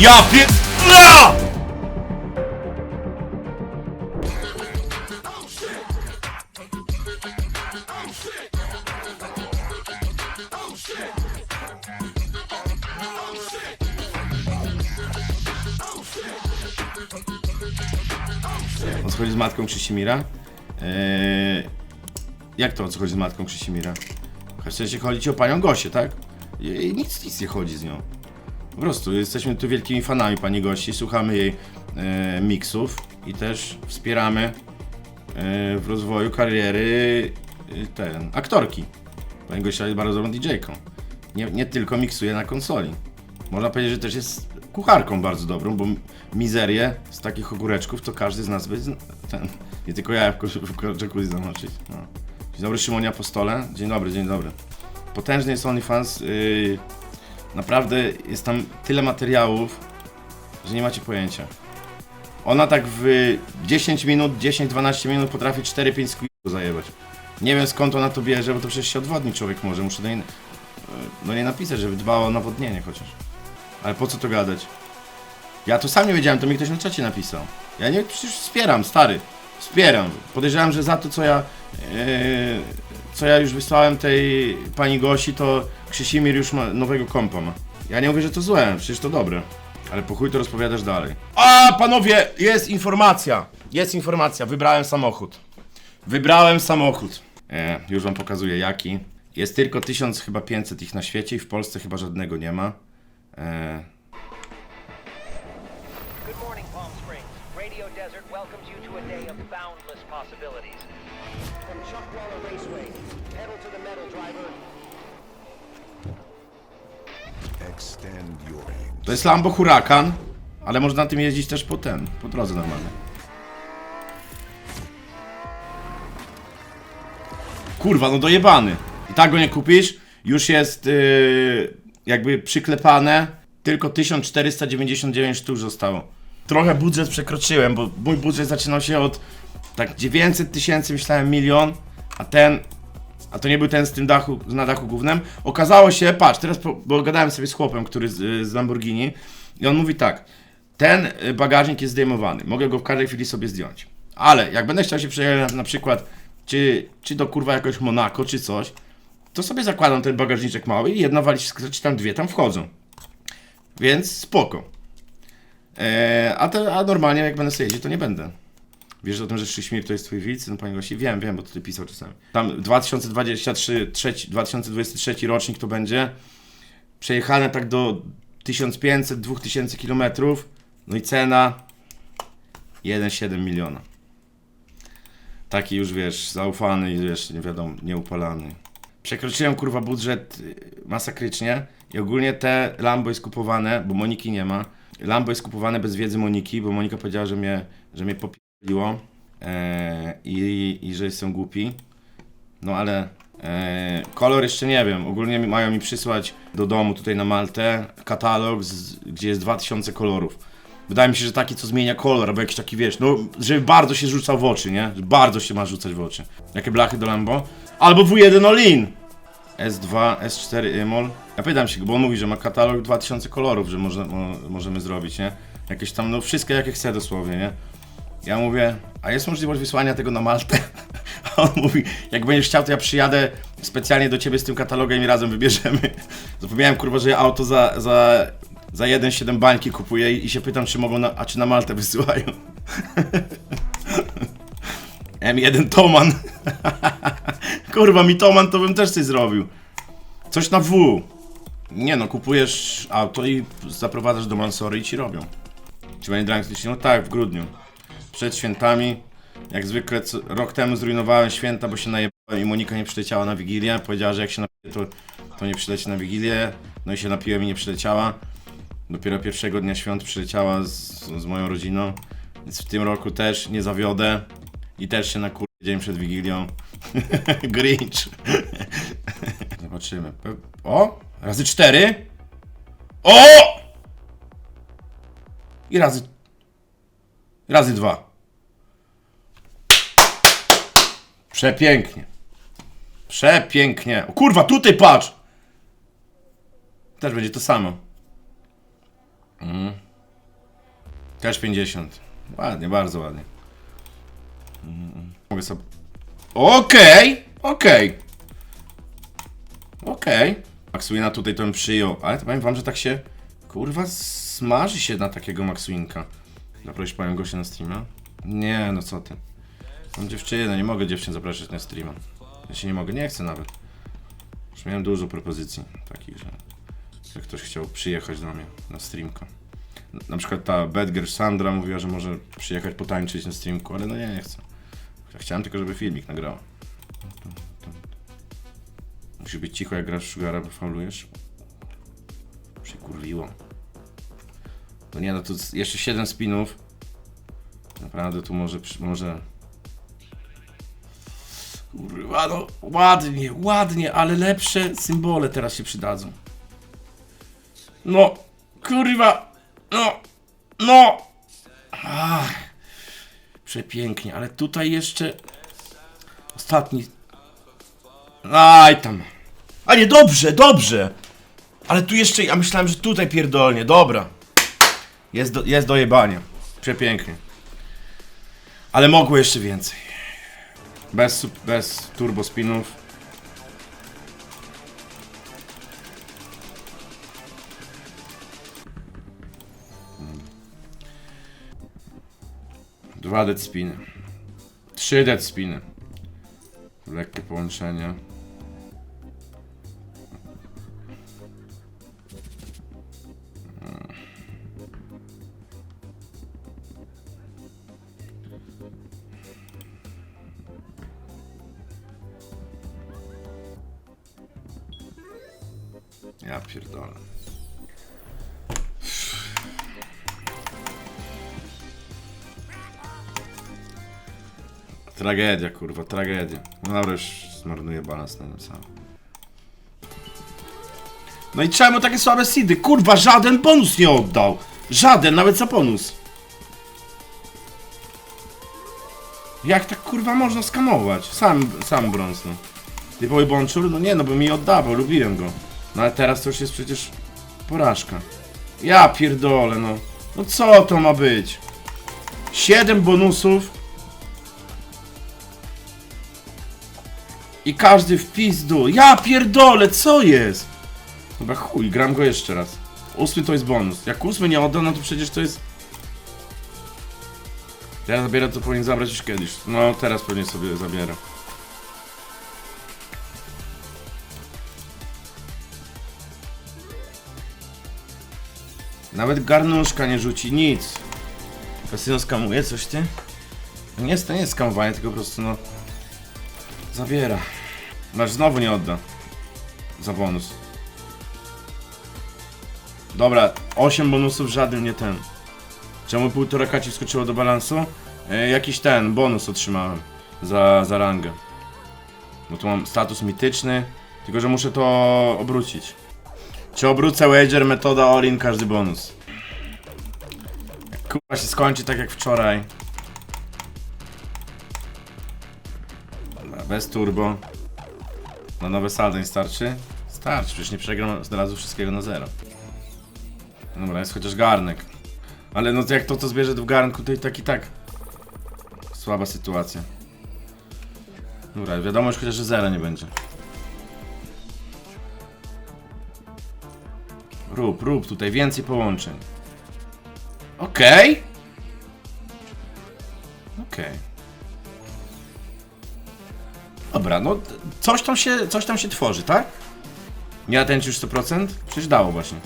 Ja pier... Ja! O co chodzi z matką Krzysimira? Eee, jak to o co chodzi z matką Krzysimira? W sensie chodzi ci o panią Gosię, tak? Nic, nic nie chodzi z nią. Po prostu jesteśmy tu wielkimi fanami pani Gosi, słuchamy jej e, miksów i też wspieramy e, w rozwoju kariery e, ten, aktorki. Pani Gosia jest bardzo dobrą DJ-ką. Nie, nie tylko miksuje na konsoli. Można powiedzieć, że też jest kucharką bardzo dobrą, bo mizerię z takich ogóreczków to każdy z nas by ten, nie tylko ja w, jacuzzi zamoczyć. No. Dzień dobry Szymonie Apostole. Dzień dobry, dzień dobry. Potężny jest OnlyFans. Yy, naprawdę jest tam tyle materiałów, że nie macie pojęcia. Ona tak w 10 minut, 10-12 minut potrafi 4-5 squeezów zajebać. Nie wiem skąd ona to bierze, bo to przecież się odwodnić człowiek może. Muszę do niej, do niej napisać, żeby dbała o nawodnienie chociaż. Ale po co to gadać? Ja to sam nie wiedziałem, to mi ktoś na czacie napisał. Ja nie, przecież wspieram, stary. Wspieram. Podejrzewam, że za to, co ja, e, co ja już wysłałem tej pani Gosi, to Krzysimir już ma nowego kompa ma. Ja nie mówię, że to złe, przecież to dobre. Ale po chuj to rozpowiadasz dalej. A, panowie, jest informacja. Jest informacja, wybrałem samochód. Wybrałem samochód. E, już wam pokazuję jaki. Jest tylko 1000 chyba 500 ich na świecie i w Polsce chyba żadnego nie ma. E, From Chuckwalla Raceway, pedal to the metal, driver. Extend your aim. To jest Lambo Huracan, ale można tym jeździć też po ten, po drodze normalnie. Kurwa, no dojebany. I tak go nie kupisz, już jest yy, jakby przyklepane, tylko 1499 sztuk zostało. Trochę budżet przekroczyłem, bo mój budżet zaczynał się od tak 900 tysięcy, myślałem milion, a ten a to nie był ten z tym dachu, na dachu głównym. Okazało się, patrz, teraz po, bo gadałem sobie z chłopem, który z, z Lamborghini i on mówi tak, ten y, bagażnik jest zdejmowany, mogę go w każdej chwili sobie zdjąć. Ale jak będę chciał się przejechać na, na przykład, czy, czy do kurwa jakoś Monako, czy coś, to sobie zakładam ten bagażniczek mały i jedna walizka, czy tam dwie tam wchodzą. Więc spoko. Eee, a, te, a normalnie jak będę sobie jeździć, to nie będę. Wiesz o tym, że Krzyśmir to jest twój widz, no panie gości? Wiem, wiem, bo ty pisał czasami. Tam 2023, trzeci, 2023 rocznik to będzie. Przejechane tak do 1500-2000 km. No i cena 1,7 miliona. Taki już wiesz, zaufany i wiesz, nie wiadomo, nieupalany. Przekroczyłem kurwa budżet y, masakrycznie i ogólnie te Lambo jest kupowane, bo Moniki nie ma. Lambo jest kupowane bez wiedzy Moniki, bo Monika powiedziała, że mnie, że mnie popierdoliło e, i, i że jestem głupi. No ale e, kolor jeszcze nie wiem. Ogólnie mają mi przysłać do domu tutaj na Maltę katalog, z, gdzie jest 2000 kolorów. Wydaje mi się, że taki, co zmienia kolor, albo jakiś taki, wiesz, no, żeby bardzo się rzucał w oczy, nie? Że bardzo się ma rzucać w oczy. Jakie blachy do Lambo? Albo W1 Olin! S2, S4 Imol. Ja pytam się, bo on mówi, że ma katalog 2000 kolorów, że mo, możemy zrobić, nie? Jakieś tam, no wszystkie jakie chce dosłownie, nie? Ja mówię, a jest możliwość wysłania tego na Maltę? A on mówi, jak będziesz chciał, to ja przyjadę specjalnie do ciebie z tym katalogiem i razem wybierzemy. Zapomniałem, kurwa, że ja auto za, za, za 1,7 bańki kupuję i, się pytam, czy mogą, na, a czy na Maltę wysyłają. M1 Toman. Kurwa, mi Toman to bym też coś zrobił. Coś na W. Nie no, kupujesz auto i zaprowadzasz do Mansory i ci robią. Czy będzie drunk No tak, w grudniu. Przed świętami. Jak zwykle co, rok temu zrujnowałem święta, bo się najebałem i Monika nie przyleciała na Wigilię. Powiedziała, że jak się napije, to, to nie przyleci na Wigilię. No i się napiłem i nie przyleciała. Dopiero pierwszego dnia świąt przyleciała z, z moją rodziną. Więc w tym roku też nie zawiodę. I też się na kur... dzień przed Wigilią. Grinch. Zobaczymy. O! Razy cztery. O! I razy... Razy dwa. Przepięknie. Przepięknie. O kurwa, tutaj patrz! Też będzie to samo. Mm. Też 50. Ładnie, bardzo ładnie. Mm, Mogę sobie... Okej! Okej! Okej. Maxwina tutaj to bym przyjął, ale to powiem wam, że tak się... Kurwa, smaży się na takiego Maxwinka. Zaprosić panią gościa na streama? Nie, no co ty. Mam dziewczynę, nie mogę dziewczyn zapraszać na streama. Ja się nie mogę, nie chcę nawet. Już miałem dużo propozycji takich, że... Jak ktoś chciał przyjechać do mnie na streamka. Na przykład ta Bedger Sandra mówiła, że może przyjechać potańczyć na streamku, ale no nie, nie chcę. Chciałem tylko, żeby filmik nagrała. Musi być cicho, jak grasz w Sugara, bo faulujesz. Przykurwiło. No nie, no to jeszcze 7 spinów. Naprawdę tu może, może... Kurwa, no ładnie, ładnie, ale lepsze symbole teraz się przydadzą. No, kurwa, no, no. Ach, przepięknie, ale tutaj jeszcze ostatni. Aj tam. A nie, dobrze, dobrze. Ale tu jeszcze, ja myślałem, że tutaj pierdolnie, dobra. Jest do, jest do jebania. Przepięknie. Ale mogło jeszcze więcej. Bez, bez turbo spinów. Dwa dead spiny. Trzy dead spiny. Lekkie połączenie. Tragedia, kurwa, tragedia. No dobra, już zmarnuję balans na tym samym. No i czemu takie słabe seedy? Kurwa, żaden bonus nie oddał. Żaden, nawet za bonus. Jak tak kurwa można skamować? Sam, sam brąz, no. Typowy Bonczur? No nie, no bo mi oddawał, lubiłem go. No ale teraz to już jest przecież porażka. Ja pierdolę, no. No co to ma być? 7 bonusów. I każdy w pizdu. Ja pierdolę, co jest? Dobra, chuj, gram go jeszcze raz. Ósmy to jest bonus. Jak ósmy nie odda, no to przecież to jest... Ja zabieram, to powinien zabrać już kiedyś. No, teraz pewnie sobie zabiera. Nawet garnuszka nie rzuci, nic. Kasyno skamuje coś, ty? Nie to nie jest skamowanie, tylko po prostu, no... Zabiera. Masz znowu nie odda. Za bonus. Dobra, 8 bonusów, żaden nie ten. Czemu półtora kaci wskoczyło do balansu? E, jakiś ten, bonus otrzymałem. Za, za rangę. Bo tu mam status mityczny. Tylko, że muszę to obrócić. Czy obrócę wager, metoda all-in, każdy bonus. Kurwa się skończy tak jak wczoraj. Bez turbo. Na nowe saldo nie starczy? Starczy, przecież nie przegram od razu wszystkiego na zero. Dobra, jest chociaż garnek. Ale no jak to to zbierze w garnku, to i tak i tak. Słaba sytuacja. Dobra, wiadomo już chociaż, że zera nie będzie. Rób, rób tutaj więcej połączeń. Okej. Okej. Dobra, no coś tam się, coś tam się tworzy, tak? Nie natęczy już 100%? Przecież dało właśnie.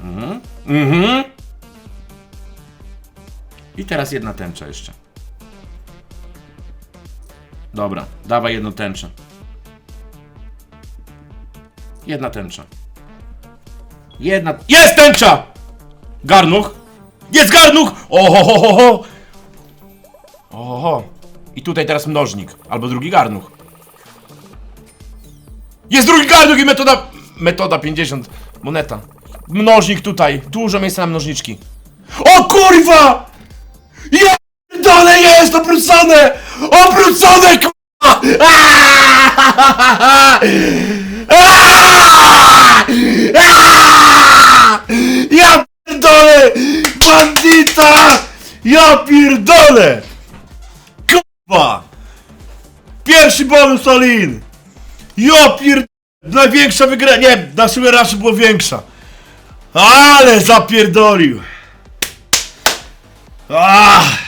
Mhm. Mhm. I teraz jedna tęcza jeszcze. Dobra, dawaj jedną tęczę. Jedna tęcza. Jedna. Jest tęcza! Garnuch! Jest garnuch! Ohohoho! I tutaj teraz mnożnik. Albo drugi garnuch. Jest drugi garnuch i metoda... Metoda 50. Moneta. Mnożnik tutaj. Dużo miejsca na mnożniczki. O kurwa! Ja dole jest obrócone! Obrócone kurwa! Aaaa! Aaaa! Aaaa! Ja Ja pierdolę! Kurwa! Pierwszy bonus Olin! Ja pierd... Największa wygra... Nie, na sumie raczej było większa. Ale zapierdolił! Ah!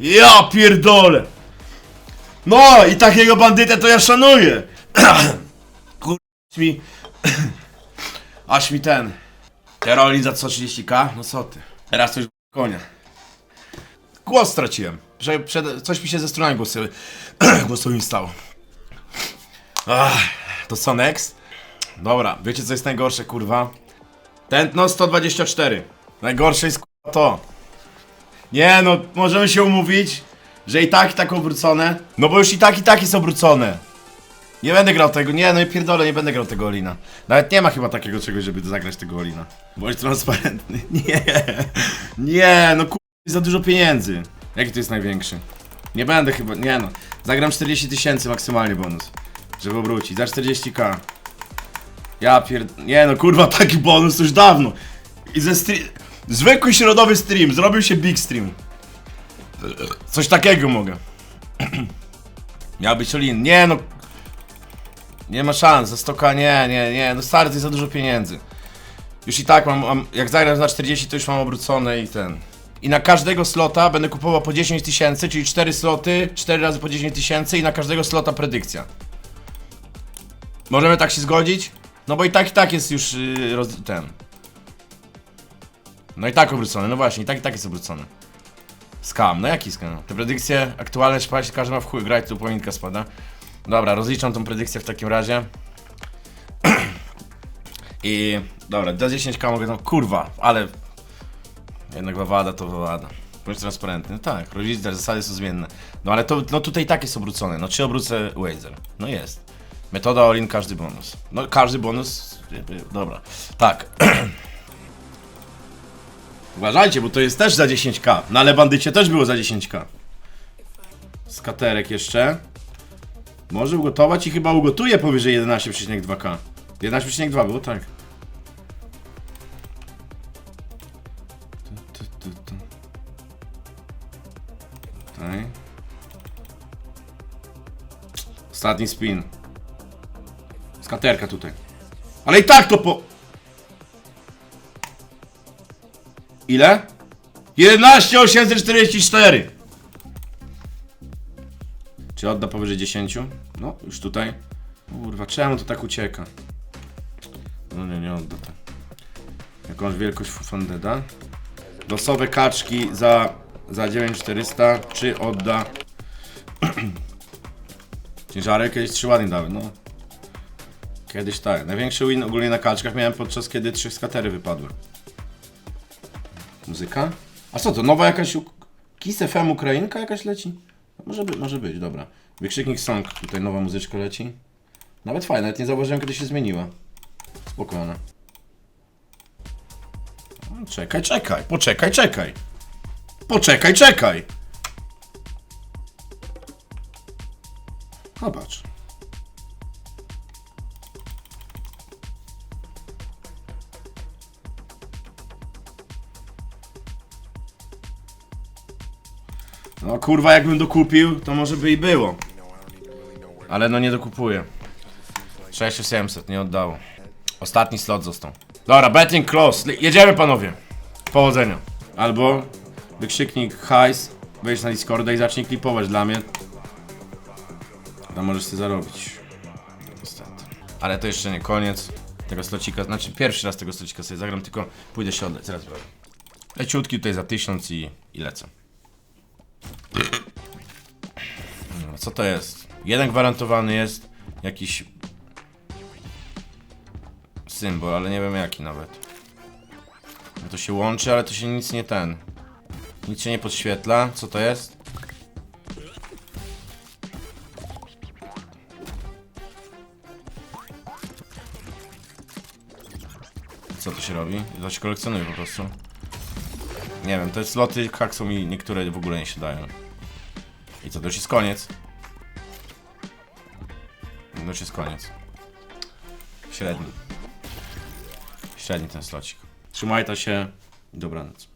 Ja pierdolę! No i takiego bandytę to ja szanuję! Kur... mi... Aż mi ten... Terolin za 130k? No co ty? Teraz to już konia. Głos straciłem. Prze, przed, coś mi się ze stronami głosowy, głosowymi stało. Ach, to co next? Dobra, wiecie co jest najgorsze, kurwa? Tętno 124. Najgorsze jest kurwa to. Nie no, możemy się umówić, że i tak i tak obrócone. No bo już i tak i tak jest obrócone. Nie będę grał tego, nie no i pierdolę, nie będę grał tego Olina. Nawet nie ma chyba takiego czegoś, żeby zagrać tego Olina. Bądź transparentny. Nie, nie, no kur... za dużo pieniędzy. Jaki to jest największy? Nie będę chyba, nie no. Zagram 40 tysięcy maksymalnie bonus. Żeby obrócić, za 40k. Ja pierd... Nie no kurwa, taki bonus już dawno. I ze stream... Zwykły środowy stream, zrobił się big stream. Coś takiego mogę. Miał być Olin. Nie no, nie ma szans, za stoka nie, nie, nie, no stary, to jest za dużo pieniędzy. Już i tak mam, mam jak zagram na 40, to już mam obrócone i ten. I na każdego slota będę kupował po 10 tysięcy, czyli 4 sloty, 4 razy po 10 tysięcy i na każdego slota predykcja. Możemy tak się zgodzić? No bo i tak i tak jest już yy, roz, ten. No i tak obrócone, no właśnie, i tak i tak jest obrócone. Skam, no jaki skam? Te predykcje aktualne, się każdy ma w chuj, grać tu pominka spada. Dobra, rozliczam tą predykcję w takim razie. I dobra, do 10k mogę tam, kurwa, ale jednak wawada to wawada. Bądź transparentny, no tak, rodzice, zasady są zmienne. No ale to, no tutaj tak jest obrócone, no czy obrócę Wazer? No jest. Metoda all-in, każdy bonus. No każdy bonus, dobra. Tak. Uważajcie, bo to jest też za 10k. No ale bandycie też było za 10k. Skaterek jeszcze. Może ugotować i chyba ugotuje powyżej 11,2k. 11,2 było, tak. Ostatni spin. Skaterka tutaj. Ale i tak to po... Ile? 11,844! Czy odda powyżej 10? No, już tutaj. Kurwa, czemu to tak ucieka? No nie, nie odda tak. Jakąś wielkość Fundeda. Losowe kaczki za, za 9400. Czy odda? Ciężarek kiedyś trzy ładnie dały, no. Kiedyś tak. Największy win ogólnie na kaczkach miałem podczas kiedy trzy skatery wypadły. Muzyka? A co to, nowa jakaś... Uk- Kiss FM Ukrainka jakaś leci? Może, by, może być, dobra. Wykrzyknik song, tutaj nowa muzyczka leci. Nawet fajna, nawet nie zauważyłem kiedy się zmieniła. Spokojna. O, Czekaj, czekaj, poczekaj, czekaj. Poczekaj, czekaj. Zobacz. No kurwa, jakbym dokupił, to może by i było. Ale no nie dokupuję. 6700, nie oddało. Ostatni slot został. Dobra, betting close. Jedziemy panowie. Powodzenia. Albo wykrzyknik hajs, wejdź na Discorda i zacznij klipować dla mnie. Tam możesz sobie zarobić. Niestety. Ale to jeszcze nie koniec tego slocika. Znaczy pierwszy raz tego slocika sobie zagram, tylko pójdę się oddać. Zaraz biorę. Leciutki tutaj za 1000 i, i lecę. Dobra, Co to jest? Jeden gwarantowany jest jakiś symbol, ale nie wiem jaki nawet. No To się łączy, ale to się nic nie ten. Nic się nie podświetla. Co to jest? Co to się robi? To się kolekcjonuje po prostu. Nie wiem, te sloty haksą mi niektóre w ogóle nie się dają. I co, to już jest koniec? No już jest koniec. Średni. Średni ten slocik. Trzymaj to się. Dobranoc.